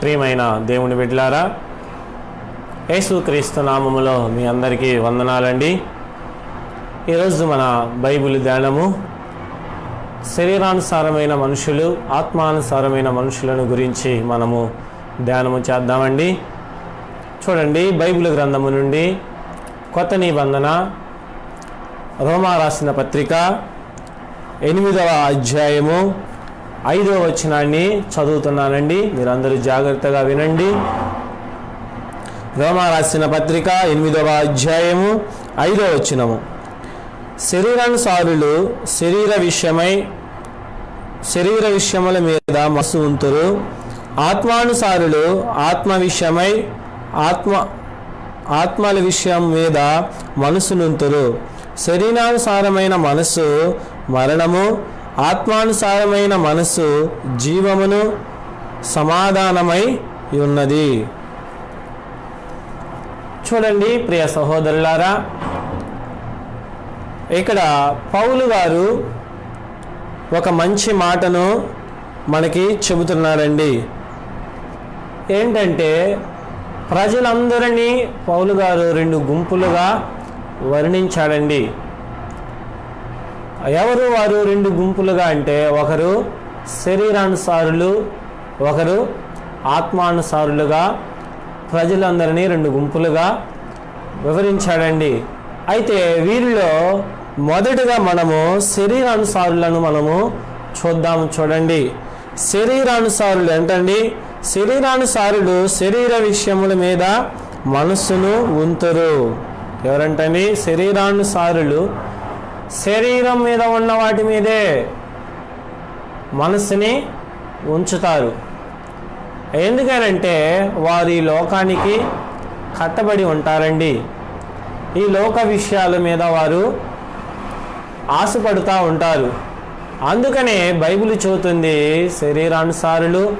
ప్రియమైన దేవుని బిడ్లారా యేసుక్రీస్తు నామములో మీ అందరికీ వందనాలండి. ఈరోజు మన బైబిల్ ధ్యానము శరీరానుసారమైన మనుషులు ఆత్మానుసారమైన మనుషులను గురించి మనము ధ్యానము చేద్దామండి. చూడండి బైబిల్ గ్రంథము నుండి కొత్త నిబంధన రోమా రాసిన పత్రిక ఎనిమిదవ అధ్యాయము ఐదో వచనాన్ని చదువుతున్నానండి. మీరందరూ జాగ్రత్తగా వినండి. రోమా రాసిన పత్రిక ఎనిమిదవ అధ్యాయము ఐదో వచనము. శరీరానుసారులు శరీర విషయమై శరీర విషయముల మీద మసు ఉంతురు. ఆత్మానుసారులు ఆత్మ విషయమై ఆత్మ ఆత్మల విషయం మీద మనసునుంతురు. శరీరానుసారమైన మనసు మరణము ఆత్మానుసారమైన మనసు జీవమును సమాధానమై ఉన్నది. చూడండి ప్రియ సహోదరులారా ఇక్కడ పౌలు గారు ఒక మంచి మాటను మనకి చెబుతున్నారండి. ఏంటంటే ప్రజలందరినీ పౌలు గారు రెండు గుంపులుగా వర్ణించాడండి. ఎవరు వారు రెండు గుంపులుగా అంటే ఒకరు శరీరానుసారులు ఒకరు ఆత్మానుసారులుగా ప్రజలందరినీ రెండు గుంపులుగా వివరించాడండి. అయితే వీరిలో మొదటగా మనము శరీరానుసారులను మనము చూద్దాము చూడండి. శరీరానుసారులు ఏంటండి శరీరానుసారులు శరీర విషయముల మీద మనస్సును ఉంతురు. ఎవరంటండి? శరీరానుసారులు శరీరం మీద ఉన్న వాటి మీదే మనసుని ఉంచుతారు. ఎందుకనంటే వారు ఈ లోకానికి కట్టబడి ఉంటారండి. ఈ లోక విషయాల మీద వారు ఆశపడుతూ ఉంటారు. అందుకనే బైబిల్ చెబుతుంది శరీరానుసారులు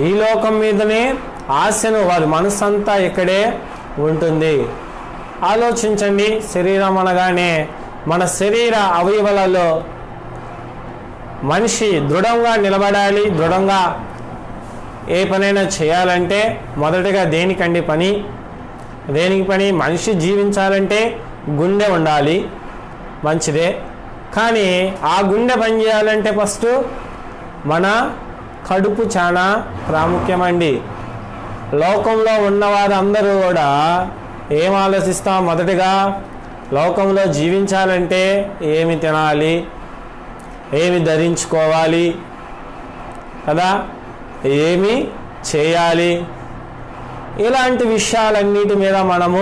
ఈ లోకం మీదనే ఆశను వారి మనసంతా ఇక్కడే ఉంటుంది. ఆలోచించండి శరీరం అనగానే మన శరీర అవయవాలలో మనిషి దృఢంగా నిలబడాలి దృఢంగా ఏ పనైనా చేయాలంటే మొదటగా దేనికండి పని? దేనికి పని? మనిషి జీవించాలంటే గుండె ఉండాలి మంచిదే. కానీ ఆ గుండె పని చేయాలంటే ఫస్ట్ మన కడుపు చాలా ప్రాముఖ్యమండి. లోకంలో ఉన్నవారందరూ కూడా ఏం ఆలోచిస్తాం? మొదటగా లోకంలో జీవించాలంటే ఏమి తినాలి? ఏమి ధరించుకోవాలి? కదా? ఏమి చేయాలి? ఇలాంటి విషయాలన్నిటి మీద మనము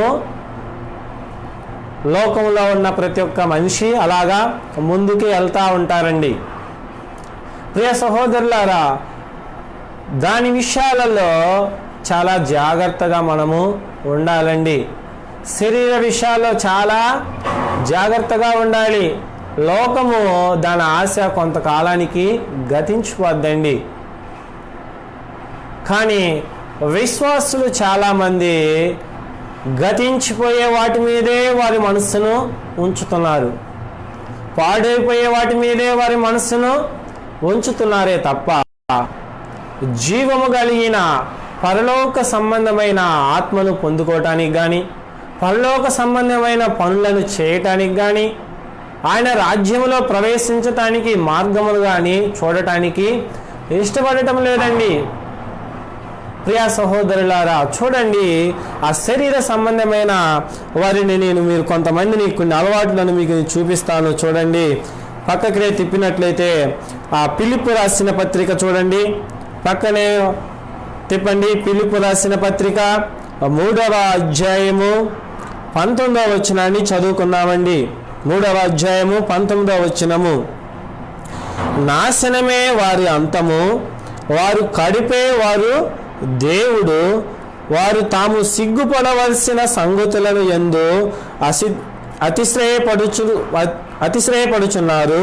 లోకంలో ఉన్న ప్రతి ఒక్క మనిషి అలాగా ముందుకు వెళ్తూ ఉంటారండి. ప్రియ సహోదరులారా దాని విషయాలలో చాలా జాగ్రత్తగా మనము ఉండాలండి. శరీర విషయాల్లో చాలా జాగ్రత్తగా ఉండాలి. లోకము దాని ఆశ కొంతకాలానికి గతించిపోద్దండి. కానీ విశ్వాసులు చాలామంది గతించిపోయే వాటి మీదే వారి మనస్సును ఉంచుతున్నారు. పాడైపోయే వాటి మీదే వారి మనస్సును ఉంచుతున్నారే తప్ప జీవము కలిగిన పరలోక సంబంధమైన ఆత్మను పొందుకోవటానికి కానీ పరలోక సంబంధమైన పనులను చేయటానికి కానీ ఆయన రాజ్యంలో ప్రవేశించటానికి మార్గములు కానీ చూడటానికి ఇష్టపడటం లేదండి. ప్రియా సహోదరులారా చూడండి ఆ శరీర సంబంధమైన వారిని నేను మీరు కొంతమందిని కొన్ని అలవాట్లను మీకు చూపిస్తాను చూడండి. పక్కకే తిప్పినట్లయితే ఆ పిలుపు రాసిన పత్రిక చూడండి. పక్కనే తిప్పండి పిలుపు రాసిన పత్రిక మూడవ అధ్యాయము. పంతొమ్మిదవ వచనాన్ని చదువుకున్నామండి మూడవ అధ్యాయము పంతొమ్మిదవ వచనము. నాశనమే వారి అంతము వారు కడిపే వారు దేవుడు వారు తాము సిగ్గుపడవలసిన సంగతులను ఎందు అసి అతిశ్రయపడుచు అతిశ్రయపడుచున్నారు.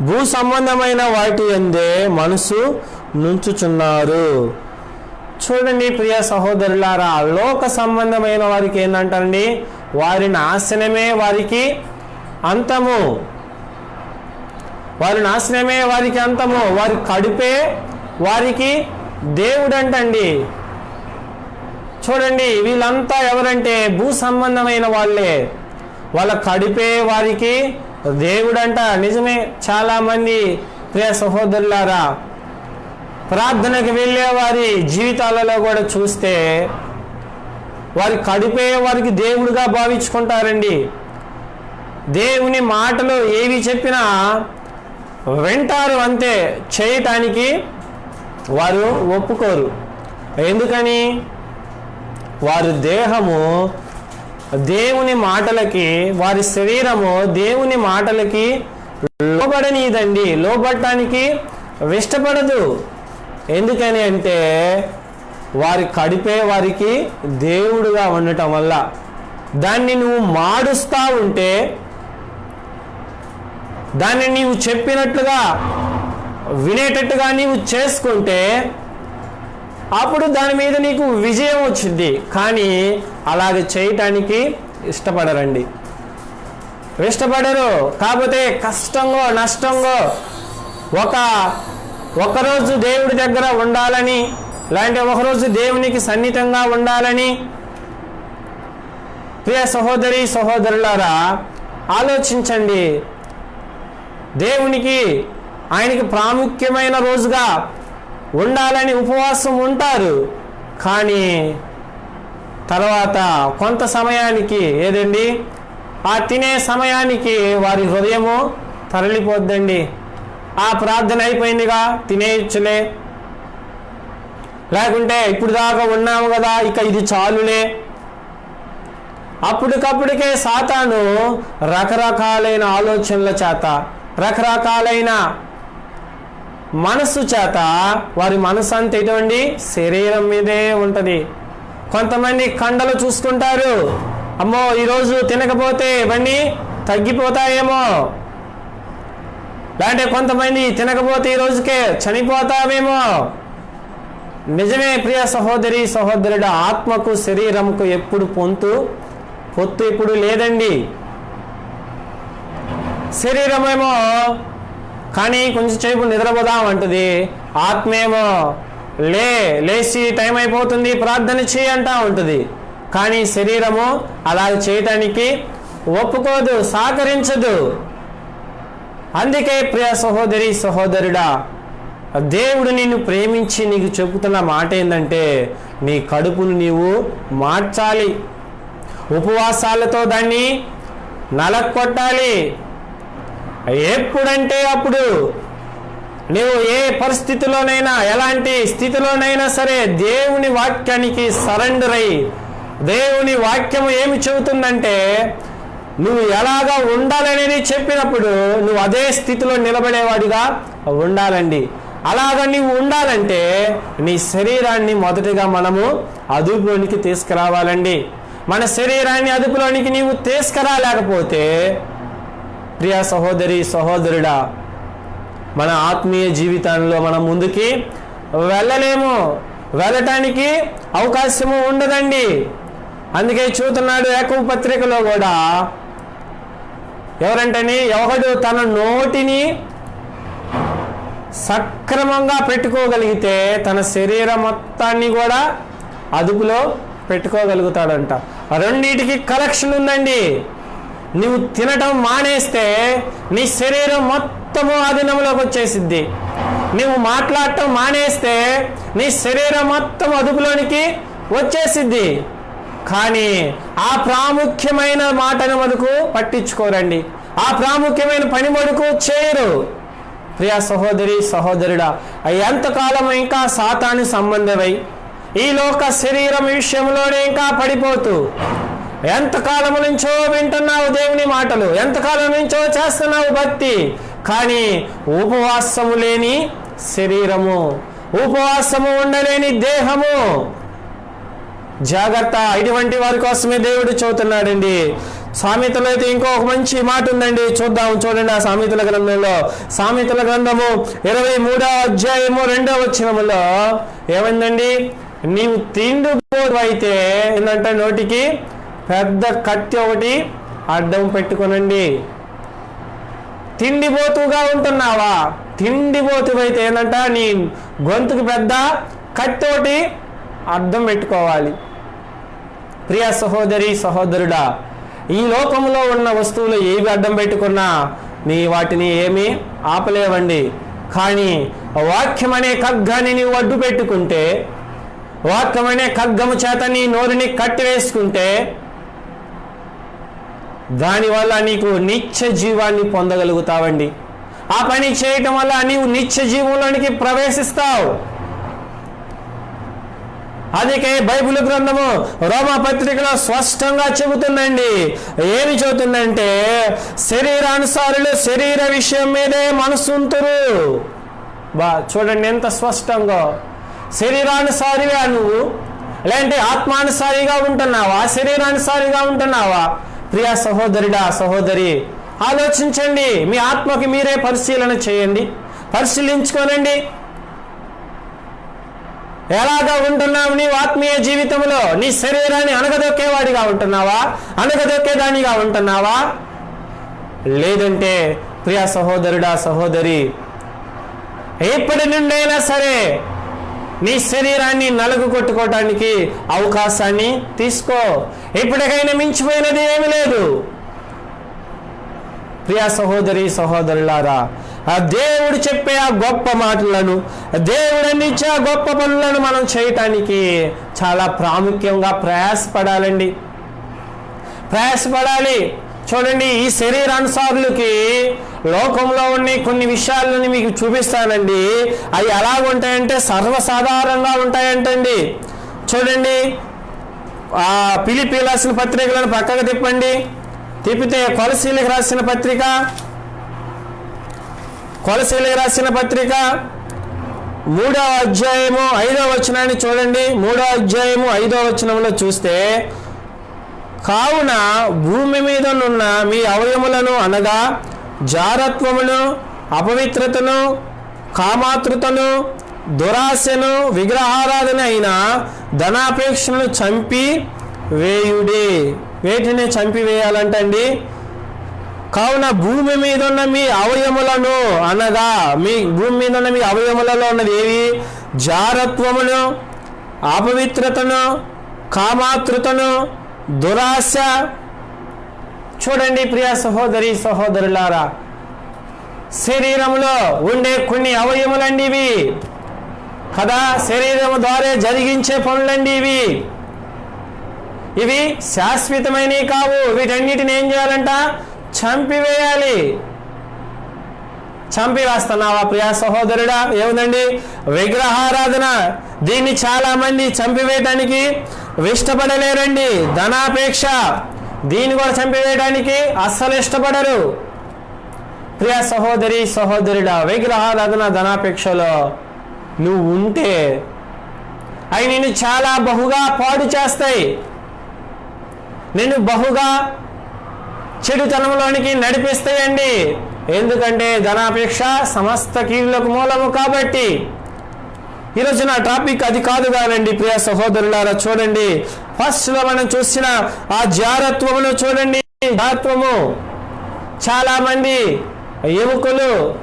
భూ సంబంధమైన వాటి ఎందే మనసు నుంచుచున్నారు. చూడండి ప్రియ సహోదరులారా లోక సంబంధమైన వారికి ఏంటంటండి వారి నాశనమే వారికి అంతము. వారి నాశనమే వారికి అంతము. వారి కడుపే వారికి దేవుడంటండి. చూడండి వీళ్ళంతా ఎవరంటే భూ సంబంధమైన వాళ్ళే. వాళ్ళ కడిపే వారికి దేవుడంట. నిజమే చాలామంది ప్రియ సహోదరులారా ప్రార్థనకు వెళ్ళే వారి జీవితాలలో కూడా చూస్తే వారి కడిపే వారికి దేవుడిగా భావించుకుంటారండి. దేవుని మాటలు ఏవి చెప్పినా వింటారు అంతే. చేయటానికి వారు ఒప్పుకోరు. ఎందుకని? వారి దేహము దేవుని మాటలకి వారి శరీరము దేవుని మాటలకి లోబడనిదండి లోబడటానికి ఇష్టపడదు. ఎందుకని అంటే వారి కడిపే వారికి దేవుడుగా ఉండటం వల్ల. దాన్ని నువ్వు మాడుస్తూ ఉంటే దాన్ని నీవు చెప్పినట్లుగా వినేటట్టుగా నీవు చేసుకుంటే అప్పుడు దాని మీద నీకు విజయం వచ్చింది. కానీ అలాగ చేయటానికి ఇష్టపడరండి. ఇష్టపడరు. కాకపోతే కష్టంగో నష్టంగో ఒక ఒకరోజు దేవుడి దగ్గర ఉండాలని లేదంటే ఒకరోజు దేవునికి సన్నిహితంగా ఉండాలని ప్రియ సహోదరి సహోదరులారా ఆలోచించండి. దేవునికి ఆయనకి ప్రాముఖ్యమైన రోజుగా ఉండాలని ఉపవాసం ఉంటారు. కానీ తర్వాత కొంత సమయానికి ఏదండి? ఆ తినే సమయానికి వారి హృదయము తరలిపోద్దండి. ఆ ప్రార్థన అయిపోయిందిగా తినేయచ్చులే. లేకుంటే ఇప్పుడు దాకా ఉన్నాము కదా ఇక ఇది చాలులే. అప్పటికప్పటికే సాతాను రకరకాలైన ఆలోచనల చేత రకరకాలైన మనస్సు చేత వారి మనసు అంతా ఎటువంటి శరీరం మీదే ఉంటుంది. కొంతమంది కండలు చూసుకుంటారు. అమ్మో ఈరోజు తినకపోతే ఇవన్నీ తగ్గిపోతాయేమో. లేదంటే కొంతమంది తినకపోతే ఈ రోజుకే చనిపోతామేమో నిజమే ప్రియ సహోదరి సహోదరుడు ఆత్మకు శరీరంకు ఎప్పుడు పొంతు? పొత్తు ఇప్పుడు లేదండి. శరీరమేమో కానీ కొంచెం సేపు నిద్రపోదాం అంటుంది ఆత్మేమో లే లేచి టైం అయిపోతుంది ప్రార్థన చేయంటా ఉంటుంది. కానీ శరీరము అలా చేయటానికి ఒప్పుకోదు సహకరించదు. అందుకే ప్రియ సహోదరి సహోదరుడా దేవుడు నిన్ను ప్రేమించి నీకు చెబుతున్న మాట ఏంటంటే నీ కడుపును నీవు మార్చాలి. ఉపవాసాలతో దాన్ని నలక్కొట్టాలి ఎప్పుడంటే అప్పుడు నువ్వు ఏ పరిస్థితిలోనైనా ఎలాంటి స్థితిలోనైనా సరే దేవుని వాక్యానికి సరెండర్ అయ్యి దేవుని వాక్యము ఏమి చెబుతుందంటే నువ్వు ఎలాగా ఉండాలనేది చెప్పినప్పుడు నువ్వు అదే స్థితిలో నిలబడేవాడిగా ఉండాలండి. అలాగ నీవు ఉండాలంటే నీ శరీరాన్ని మొదటిగా మనము అదుపులోనికి తీసుకురావాలండి. మన శరీరాన్ని అదుపులోనికి నీవు తీసుకురాలేకపోతే ప్రియ సహోదరి సహోదరుడా మన ఆత్మీయ జీవితంలో మనం ముందుకి వెళ్ళలేము. వెళ్ళటానికి అవకాశము ఉండదండి. అందుకే చూస్తున్నాడు ఏకవ పత్రికలో కూడా ఎవరంటని ఎవడు తన నోటిని సక్రమంగా పెట్టుకోగలిగితే తన శరీరం మొత్తాన్ని కూడా అదుపులో పెట్టుకోగలుగుతాడంట. రెండింటికి కలెక్షన్ ఉందండి. నువ్వు తినటం మానేస్తే నీ శరీరం మొత్తము అధీనంలోకి వచ్చేసిద్ది. నువ్వు మాట్లాడటం మానేస్తే నీ శరీరం మొత్తం అదుపులోనికి వచ్చేసిద్ది. కానీ ఆ ప్రాముఖ్యమైన మాటను మనకు పట్టించుకోరండి. ఆ ప్రాముఖ్యమైన పని మనకు చేయరు. ప్రియ సహోదరి సహోదరుడా ఎంతకాలం ఇంకా సాతాను సంబంధమై ఈ లోక శరీరం విషయంలోనే ఇంకా పడిపోతూ ఎంతకాలం నుంచో వింటున్నావు దేవుని మాటలు ఎంతకాలం నుంచో చేస్తున్నావు భక్తి కానీ ఉపవాసము లేని శరీరము ఉపవాసము ఉండలేని దేహము. జాగ్రత్త ఇటువంటి వారి కోసమే దేవుడు చదువుతున్నాడండి సామెతలో అయితే ఇంకొక మంచి మాట ఉందండి. చూద్దాం చూడండి ఆ సామెతల గ్రంథంలో. సామెతల గ్రంథము ఇరవై మూడో అధ్యాయము రెండో వచ్చినములో ఏమైందండి? నీవు తిండిపోదు అయితే ఏంటంటే నోటికి పెద్ద కత్తి ఒకటి అడ్డం పెట్టుకోనండి. తిండిపోతుగా ఉంటున్నావా? తిండిపోతువైతే ఏంటంట నీ గొంతుకు పెద్ద కత్తోటి అర్థం పెట్టుకోవాలి. ప్రియ సహోదరి సహోదరుడా ఈ లోకంలో ఉన్న వస్తువులు ఏవి అడ్డం పెట్టుకున్నా నీ వాటిని ఏమీ ఆపలేవండి. కానీ వాక్యం అనే ఖడ్గాన్ని నీవు అడ్డు పెట్టుకుంటే వాక్యం అనే ఖడ్గము చేత నీ నోరుని కట్టివేసుకుంటే దానివల్ల నీకు నిత్య జీవాన్ని పొందగలుగుతావండి. ఆ పని చేయటం వల్ల నీవు నిత్య జీవంలోనికి ప్రవేశిస్తావు. అందుకే బైబిల్ గ్రంథము రోమా పత్రికలో స్పష్టంగా చెబుతుందండి. ఏమి చెబుతుందంటే శరీరానుసారులు శరీర విషయం మీదే మనసుంతురు. బా చూడండి ఎంత స్పష్టంగా. శరీరానుసారిగా నువ్వు? లేదంటే ఆత్మానుసారిగా ఉంటున్నావా? శరీరానుసారిగా ఉంటున్నావా? ప్రియా సహోదరుడా సహోదరి ఆలోచించండి. మీ ఆత్మకి మీరే పరిశీలన చేయండి. పరిశీలించుకోనండి. ఎలాగా ఉంటున్నావు నీ ఆత్మీయ జీవితంలో? నీ శరీరాన్ని అనగదొక్కేవాడిగా ఉంటున్నావా? అనగదొక్కేదానిగా ఉంటున్నావా? లేదంటే ప్రియ సహోదరుడా సహోదరి ఎప్పటి నుండైనా సరే నీ శరీరాన్ని నలుగు కొట్టుకోవటానికి అవకాశాన్ని తీసుకో. ఎప్పటికైనా మించిపోయినది ఏమీ లేదు. ప్రియా సహోదరి సహోదరులారా ఆ దేవుడు చెప్పే ఆ గొప్ప మాటలను దేవుడు అందించే ఆ గొప్ప పనులను మనం చేయటానికి చాలా ప్రాముఖ్యంగా ప్రయాసపడాలండి. ప్రయాసపడాలి. చూడండి ఈ శరీరానుసారులకి లోకంలో ఉన్న కొన్ని విషయాలను మీకు చూపిస్తానండి. అవి ఎలా ఉంటాయంటే సర్వసాధారణంగా ఉంటాయంటండి. చూడండి ఆ పిలిపి రాసిన పత్రికలను పక్కకు తిప్పండి. తిప్పితే కొలసీలకు రాసిన పత్రిక కొలసీలకు రాసిన పత్రిక మూడో అధ్యాయము ఐదో వచనాన్ని చూడండి. మూడో అధ్యాయము ఐదో వచనంలో చూస్తే కావున భూమి మీద నున్న మీ అవయములను అనగా జారత్వమును అపవిత్రతను కామాతృతను దురాశను విగ్రహారాధన అయిన ధనాపేక్షను చంపి వేయుడి. వేటిని చంపివేయాలంటండి? అండి కావున భూమి మీద ఉన్న మీ అవయములను అనగా మీ భూమి మీద ఉన్న మీ అవయములలో ఉన్నది ఏవి? జారత్వమును అపవిత్రతను కామాతృతను దురాశ. చూడండి ప్రియ సహోదరి సహోదరులారా శరీరంలో ఉండే కొన్ని అవయములండి ఇవి కదా శరీరం ద్వారా జరిగించే పనులండి ఇవి ఇవి శాశ్వతమైనవి కావు. వీటన్నిటిని ఏం చేయాలంట? చంపివేయాలి. చంపి వేస్తున్నావా ప్రియా సహోదరుడా? ఏముందండి? విగ్రహారాధన. దీన్ని చాలా మంది చంపివేయటానికి ఇష్టపడలేరండి. ధనాపేక్ష. దీన్ని కూడా చంపివేయడానికి అస్సలు ఇష్టపడరు. ప్రియా సహోదరి సహోదరుడా విగ్రహారాధన ధనాపేక్షలో నువ్వు ఉంటే అవి నిన్ను చాలా బహుగా పాడు చేస్తాయి. నిన్ను బహుగా చెడుతనంలోనికి నడిపిస్తాయండి. ఎందుకంటే ధనాపేక్ష సమస్త కీళ్ళకు మూలము కాబట్టి. ఈరోజు నా టాపిక్ అది కాదు కానండి ప్రియ సహోదరులారా చూడండి. ఫస్ట్లో మనం చూసిన ఆ జారత్వమును చూడండి. జారత్వము. చాలా మంది యువకులు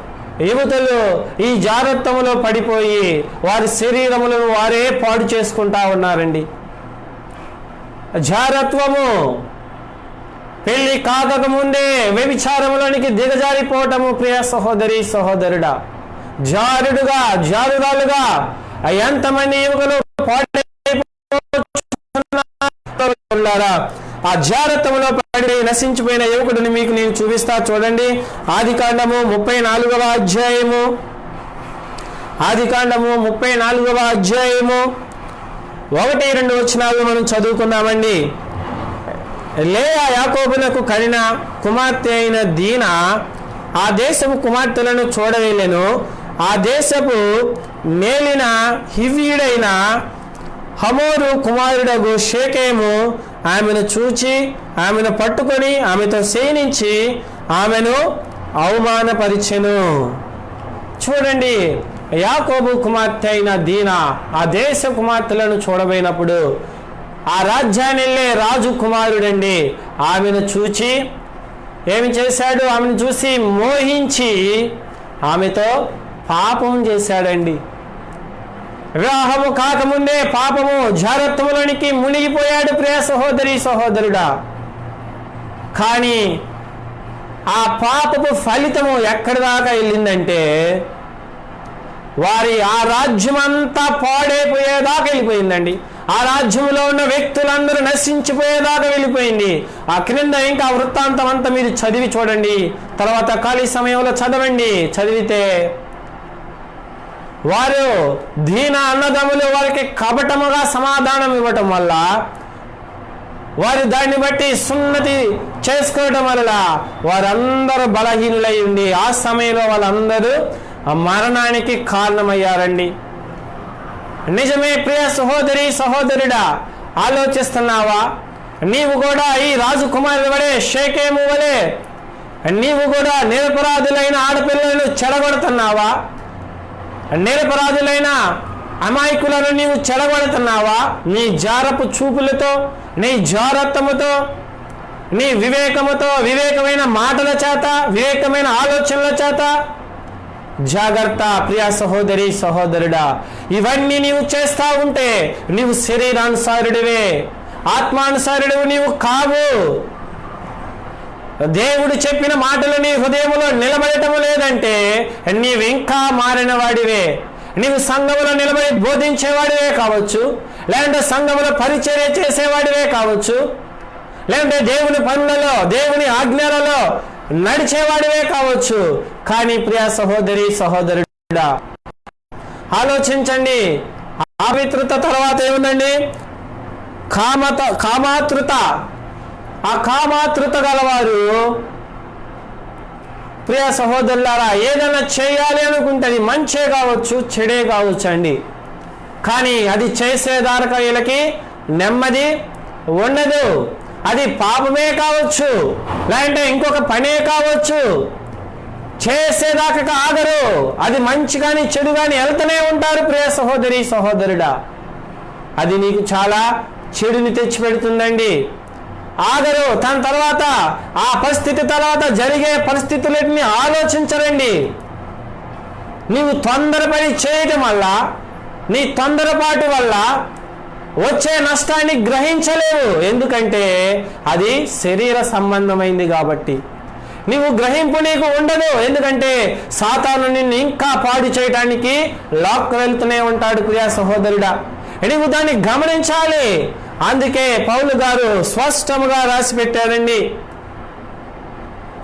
యువతులు ఈ జారత్వములో పడిపోయి వారి శరీరములను వారే పాడు చేసుకుంటా ఉన్నారండి. జారత్వము. పెళ్ళి కాకముందే వ్యభిచారములోనికి దిగజారిపోవటము ప్రియ సహోదరి సహోదరుడా. జారుడుగా జారురాలుగా ఎంతమంది యువకులు ఆ జారత్వంలో పడి నశించిపోయిన యువకుడిని మీకు నేను చూపిస్తా చూడండి. ఆది కాండము ముప్పై నాలుగవ అధ్యాయము. ఆది కాండము ముప్పై నాలుగవ అధ్యాయము. ఒకటి రెండు వచ్చినాలు మనం చదువుకున్నామండి లేయా యాకోబునకు కనిన కుమార్తె అయిన దీన ఆ దేశపు కుమార్తెలను చూడవేలేను ఆ దేశపు మేలిన హివ్యుడైన హమోరు కుమారుడగు షేకేము ఆమెను చూచి ఆమెను పట్టుకొని ఆమెతో సేనించి ఆమెను అవమానపరిచెను. చూడండి యాకోబు కుమార్తె అయిన దీన ఆ దేశ కుమార్తెలను చూడబోయినప్పుడు ఆ రాజ్యాన్ని రాజు కుమారుడండి. ఆమెను చూచి ఏమి చేశాడు? ఆమెను చూసి మోహించి ఆమెతో పాపం చేశాడండి. వివాహము కాకముందే పాపము జారత్వములోనికి మునిగిపోయాడు ప్రియ సహోదరి సహోదరుడా. కానీ ఆ పాపపు ఫలితము ఎక్కడి దాకా వెళ్ళిందంటే వారి ఆ రాజ్యమంతా పాడైపోయేదాకా వెళ్ళిపోయిందండి. ఆ రాజ్యంలో ఉన్న వ్యక్తులందరూ నశించిపోయేదాకా వెళ్ళిపోయింది. ఆ క్రింద ఇంకా వృత్తాంతం అంతా మీరు చదివి చూడండి. తర్వాత ఖాళీ సమయంలో చదవండి. చదివితే వారు దీన అన్నదమ్ములు వారికి కపటముగా సమాధానం ఇవ్వటం వల్ల వారు దాన్ని బట్టి సున్నతి చేసుకోవటం వల్ల వారందరూ బలహీనులై ఉండి ఆ సమయంలో వాళ్ళందరూ మరణానికి కారణమయ్యారండి. నిజమే ప్రియ సహోదరి సహోదరుడా ఆలోచిస్తున్నావా? నీవు కూడా ఈ రాజకుమారుడు వలె షేకేము వలె నీవు కూడా నిరపరాధులైన ఆడపిల్లలను చెడగొడుతున్నావా? నిరపరాధులైన అమాయకులను నీవు చెడగొడుతున్నావా? నీ జారపు చూపులతో నీ జారత్వముతో నీ వివేకముతో వివేకమైన మాటల చేత వివేకమైన ఆలోచనల చేత జాగ్రత్త ప్రియ సహోదరి సహోదరుడా ఇవన్నీ నీవు చేస్తా ఉంటే నీవు శరీరానుసారుడివే ఆత్మానుసారుడు నీవు కావు. దేవుడు చెప్పిన మాటలు నీ హృదయంలో నిలబడటం లేదంటే నీవింకా మారిన వాడివే నీవు సంఘములో నిలబడి బోధించేవాడివే కావచ్చు లేదంటే సంఘములో పరిచర్య చేసేవాడివే కావచ్చు లేదంటే దేవుని పనులలో దేవుని ఆజ్ఞలలో నడిచేవాడివే కావచ్చు. కానీ ప్రియ సహోదరి సహోదరుడా ఆలోచించండి. ఆవిత్రుత తర్వాత ఏముందండి? కామత కామాతృత. ఆ కామాతృత గలవారు ప్రియ సహోదరులారా ఏదైనా చేయాలి అనుకుంటే మంచే కావచ్చు చెడే కావచ్చు అండి. కానీ అది చేసేదాకా వీళ్ళకి నెమ్మది ఉండదు. అది పాపమే కావచ్చు లేదంటే ఇంకొక పనే కావచ్చు. చేసేదాకా ఆగరు. అది మంచి కానీ చెడు కానీ వెళ్తూనే ఉంటారు ప్రియ సహోదరి సహోదరుడా. అది నీకు చాలా చెడుని తెచ్చిపెడుతుందండి. ఆగరు. దాని తర్వాత ఆ పరిస్థితి తర్వాత జరిగే పరిస్థితులన్నింటినీ ఆలోచించరండి. నీవు తొందరపడి చేయటం వల్ల నీ తొందరపాటు వల్ల వచ్చే నష్టాన్ని గ్రహించలేవు. ఎందుకంటే అది శరీర సంబంధమైంది కాబట్టి. నీవు గ్రహింపు నీకు ఉండదు. ఎందుకంటే సాతాను నిన్ను ఇంకా పాడు చేయడానికి లాక్ వెళ్తూనే ఉంటాడు ప్రియా సహోదరుడా. నీవు దాన్ని గమనించాలి. అందుకే పౌలు గారు స్పష్టముగా రాసి పెట్టారండి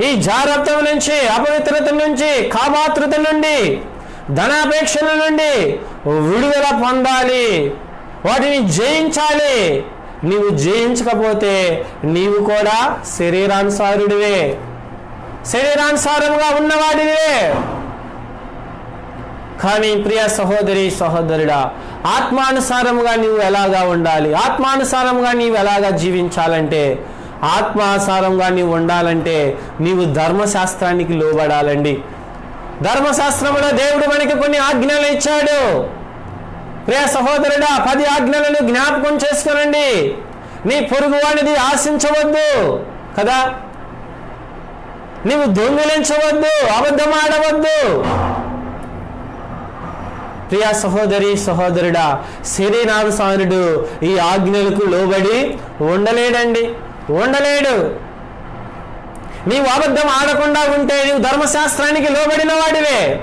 ఈ జాగ్రత్త నుంచి అపవిత్రత నుంచి కామాతృత నుండి ధనాపేక్షల నుండి విడుదల పొందాలి. వాటిని జయించాలి. నీవు జయించకపోతే నీవు కూడా శరీరానుసారుడివే. శరీరానుసారముగా ఉన్నవాడివే కానీ ప్రియ సహోదరి సహోదరుడా ఆత్మానుసారంగా నీవు ఎలాగా ఉండాలి? ఆత్మానుసారంగా నీవు ఎలాగా జీవించాలంటే ఆత్మానుసారంగా నీవు ఉండాలంటే నీవు ధర్మశాస్త్రానికి లోబడాలండి. ధర్మశాస్త్రంలో దేవుడు మనకి కొన్ని ఆజ్ఞలు ఇచ్చాడు. ప్రియ సహోదరుడా పది ఆజ్ఞలను జ్ఞాపకం చేసుకోనండి. నీ పొరుగువానిది ఆశించవద్దు. కదా? నీవు దొంగిలించవద్దు అబద్ధం ఆడవద్దు ప్రియ సహోదరి సహోదరుడా శరీరానుసారుడు ఈ ఆజ్ఞలకు లోబడి ఉండలేడండి. ఉండలేడు. నీవు అబద్ధం ఆడకుండా ఉంటే నీవు ధర్మశాస్త్రానికి లోబడిన వాడివే.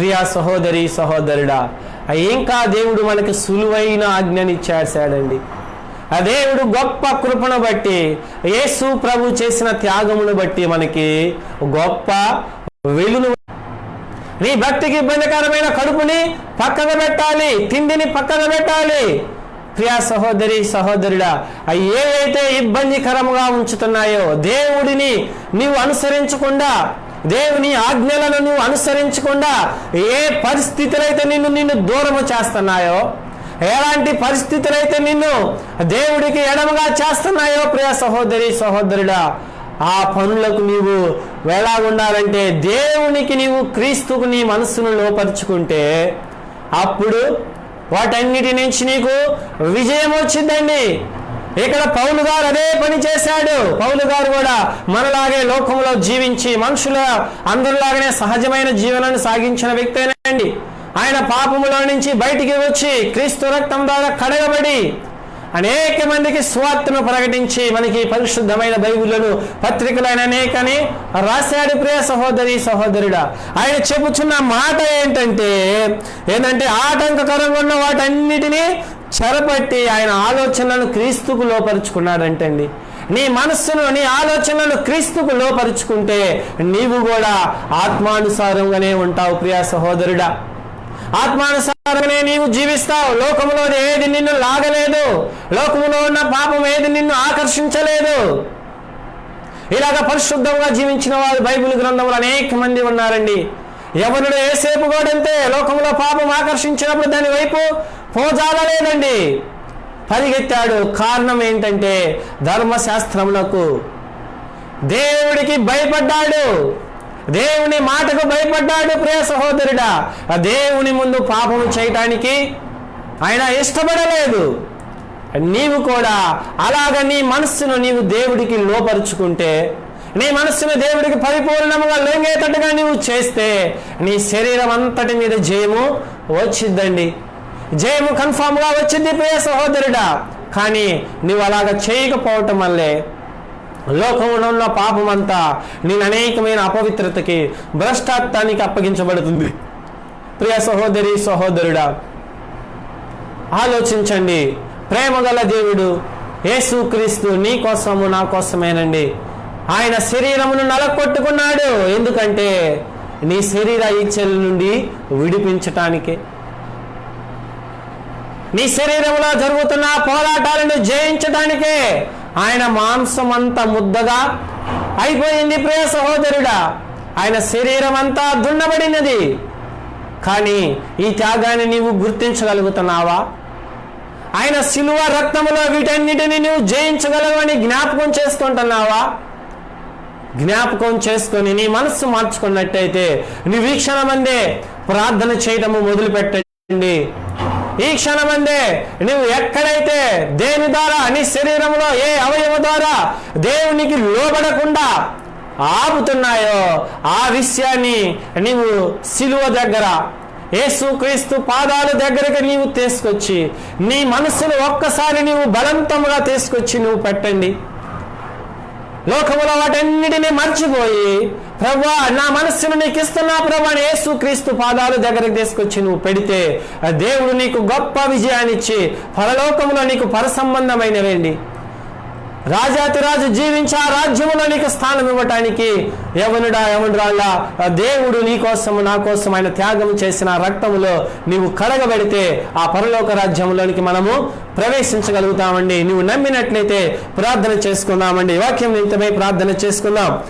ప్రియా సహోదరి సహోదరుడా ఇంకా దేవుడు మనకి సులువైన ఆజ్ఞని చేశాడండి. ఆ దేవుడు గొప్ప కృపను బట్టి యేసు ప్రభు చేసిన త్యాగమును బట్టి మనకి గొప్ప వెలును నీ భక్తికి ఇబ్బందికరమైన కడుపుని పక్కన పెట్టాలి తిండిని పక్కన పెట్టాలి. ప్రియా సహోదరి సహోదరుడా అవి ఏవైతే ఇబ్బందికరంగా ఉంచుతున్నాయో దేవుడిని నీవు అనుసరించకుండా దేవుని ఆజ్ఞలను అనుసరించకుండా ఏ పరిస్థితులైతే నిన్ను నిన్ను దూరము చేస్తున్నాయో ఎలాంటి పరిస్థితులైతే నిన్ను దేవుడికి ఎడమగా చేస్తున్నాయో ప్రియ సహోదరి సహోదరుడా ఆ పనులకు నీవు ఎలా ఉండాలంటే దేవునికి నీవు క్రీస్తుకు నీ మనస్సును లోపరుచుకుంటే అప్పుడు వాటన్నిటి నుంచి నీకు విజయం వచ్చిందండి. ఇక్కడ పౌలు గారు అదే పని చేశాడు. పౌలు గారు కూడా మనలాగే లోకంలో జీవించి మనుషుల అందరిలాగానే సహజమైన జీవనాన్ని సాగించిన వ్యక్తేనండి ఆయన పాపములో నుంచి బయటికి వచ్చి క్రీస్తు రక్తం ద్వారా కడగబడి అనేక మందికి స్వార్థను ప్రకటించి మనకి పరిశుద్ధమైన బైబిళ్ళను పత్రికలైన అనేకని రాశాడు ప్రియ సహోదరి సహోదరుడా. ఆయన చెబుతున్న మాట ఏంటంటే ఏంటంటే ఆటంకకరంగా ఉన్న వాటన్నిటినీ చెరపట్టి ఆయన ఆలోచనలను క్రీస్తుకు లోపరుచుకున్నాడంటండి. నీ మనస్సును నీ ఆలోచనలు క్రీస్తుకు లోపరుచుకుంటే నీవు కూడా ఆత్మానుసారంగానే ఉంటావు ప్రియా సహోదరుడా. ఆత్మానుసారంగానే నీవు జీవిస్తావు. లోకములో ఏది నిన్ను లాగలేదు లోకములో ఉన్న పాపం ఏది నిన్ను ఆకర్షించలేదు. ఇలాగ పరిశుద్ధంగా జీవించిన వారు బైబిల్ గ్రంథంలో అనేక మంది ఉన్నారండి. ఎవరుడు ఏసేపు కూడా అంతే లోకంలో పాపం ఆకర్షించినప్పుడు దాని వైపు పోజాలలేదండి. పరిగెత్తాడు. కారణం ఏంటంటే ధర్మశాస్త్రములకు దేవుడికి భయపడ్డాడు. దేవుని మాటకు భయపడ్డాడు ప్రియ సహోదరుడా. ఆ దేవుని ముందు పాపము చేయటానికి ఆయన ఇష్టపడలేదు. నీవు కూడా అలాగ నీ మనస్సును నీవు దేవుడికి లోపరుచుకుంటే నీ మనస్సును దేవుడికి పరిపూర్ణముగా లొంగేటట్టుగా నీవు చేస్తే నీ శరీరం అంతటి మీద జయము వచ్చిద్దండి. జయము కన్ఫామ్గా వచ్చింది ప్రియ సహోదరుడా. కానీ నువ్వు అలాగ చేయకపోవటం వల్లే లోకంలో ఉన్న పాపం అంతా నేను అనేకమైన అపవిత్రతకి భ్రష్టాత్వానికి అప్పగించబడుతుంది. ప్రియ సహోదరి సహోదరుడా ఆలోచించండి. ప్రేమగల దేవుడు యేసుక్రీస్తు నీ కోసము నా కోసమేనండి. ఆయన శరీరమును నలకొట్టుకున్నాడు ఎందుకంటే నీ శరీర ఇచ్చల నుండి విడిపించటానికి. నీ శరీరంలో జరుగుతున్న పోరాటాలను జయించడానికే ఆయన మాంసం అంతా ముద్దగా అయిపోయింది ప్రియ సహోదరుడా. ఆయన శరీరం అంతా దున్నబడినది. కానీ ఈ త్యాగాన్ని నీవు గుర్తించగలుగుతున్నావా? ఆయన శిలువ రక్తములో వీటన్నిటిని నువ్వు జయించగలవని జ్ఞాపకం చేసుకుంటున్నావా జ్ఞాపకం చేసుకొని నీ మనస్సు మార్చుకున్నట్టయితే నీ వీక్షణమందే ప్రార్థన చేయటము మొదలు పెట్టండి ఈ క్షణమందే నువ్వు ఎక్కడైతే దేని ద్వారా నీ శరీరంలో ఏ అవయవ ద్వారా దేవునికి లోబడకుండా ఆపుతున్నాయో ఆ విషయాన్ని నీవు సిలువ దగ్గర యేసుక్రీస్తు పాదాల దగ్గరకు నీవు తీసుకొచ్చి నీ మనసును ఒక్కసారి నీవు బలంతముగా తీసుకొచ్చి నువ్వు పెట్టండి. లోకములో వాటన్నిటిని మర్చిపోయి ప్రభా నా మనస్సును నీకు ఇస్తున్నా ప్రభా యేసు యేసుక్రీస్తు పాదాలు దగ్గరికి తీసుకొచ్చి నువ్వు పెడితే ఆ దేవుడు నీకు గొప్ప విజయాన్ని ఇచ్చి పరలోకములో నీకు పరసంబంధమైనవేండి రాజాతిరాజు జీవించి ఆ రాజ్యములో నీకు స్థానం ఇవ్వటానికి యవనుడా యవనురాళ్ళ దేవుడు నీ కోసం నా కోసం ఆయన త్యాగం చేసిన రక్తములో నీవు కడగబెడితే ఆ పరలోక రాజ్యంలోనికి మనము ప్రవేశించగలుగుతామండి. నువ్వు నమ్మినట్లయితే ప్రార్థన చేసుకుందామండి. వాక్యం నిమిత్తమై ప్రార్థన చేసుకుందాం.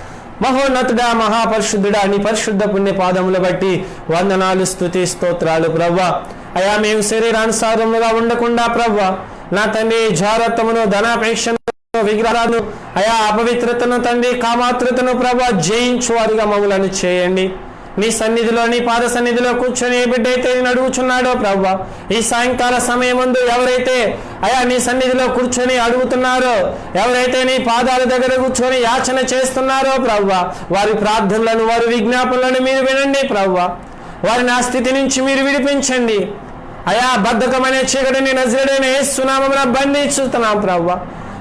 మహోన్నతుడా మహాపరిశుద్ధుడా నీ పరిశుద్ధ పుణ్య పాదములు బట్టి వందనాలు స్థుతి స్తోత్రాలు ప్రవ్వ. అయా మేము శరీరానుసారముగా ఉండకుండా ప్రవ్వ. నా తండ్రి జాగ్రత్తమును ధనాపేక్షను విగ్రహాలను అయా అపవిత్రతను తండ్రి కామాతృతను ప్రభా జయించు వారిగా మమ్మలను చేయండి. నీ సన్నిధిలో నీ పాద సన్నిధిలో కూర్చొని ఏ బిడ్డ అయితే నేను అడుగుచున్నాడో ప్రభా ఈ సాయంకాల సమయం ముందు ఎవరైతే అయా నీ సన్నిధిలో కూర్చొని అడుగుతున్నారో ఎవరైతే నీ పాదాల దగ్గర కూర్చొని యాచన చేస్తున్నారో ప్రవ్వా వారి ప్రార్థనలను వారి విజ్ఞాపనలను మీరు వినండి ప్రవ్వా వారి నా స్థితి నుంచి మీరు విడిపించండి. అయా బద్ధకమనే చీకటిని నజరుడైన ఏసునామమున బంధించుతున్నాం ప్రవ్వా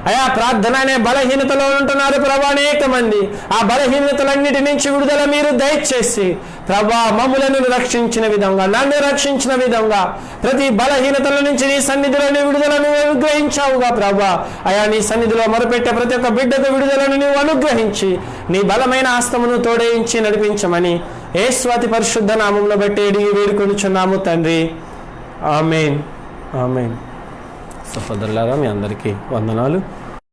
అయా ప్రార్థన అనే బలహీనతలో ఉంటున్నారు ప్రభా అనేక మంది. ఆ బలహీనతలన్నిటి నుంచి విడుదల మీరు దయచేసి ప్రభా మమ్ములను రక్షించిన విధంగా నన్ను రక్షించిన విధంగా ప్రతి బలహీనతల నుంచి నీ సన్నిధిలోని విడుదలను అనుగ్రహించావుగా ప్రభా. అయా నీ సన్నిధిలో మొరపెట్టే ప్రతి ఒక్క బిడ్డకు విడుదలను నువ్వు అనుగ్రహించి నీ బలమైన ఆస్తమును తోడేయించి నడిపించమని ఏ స్వాతి పరిశుద్ధ నామంలో బట్టి ఎడిగి వేడుకొనుచున్నాము తండ్రి. ఆమెన్. ఆమెన్. సహోదరులారా మీ అందరికీ వందనాలు.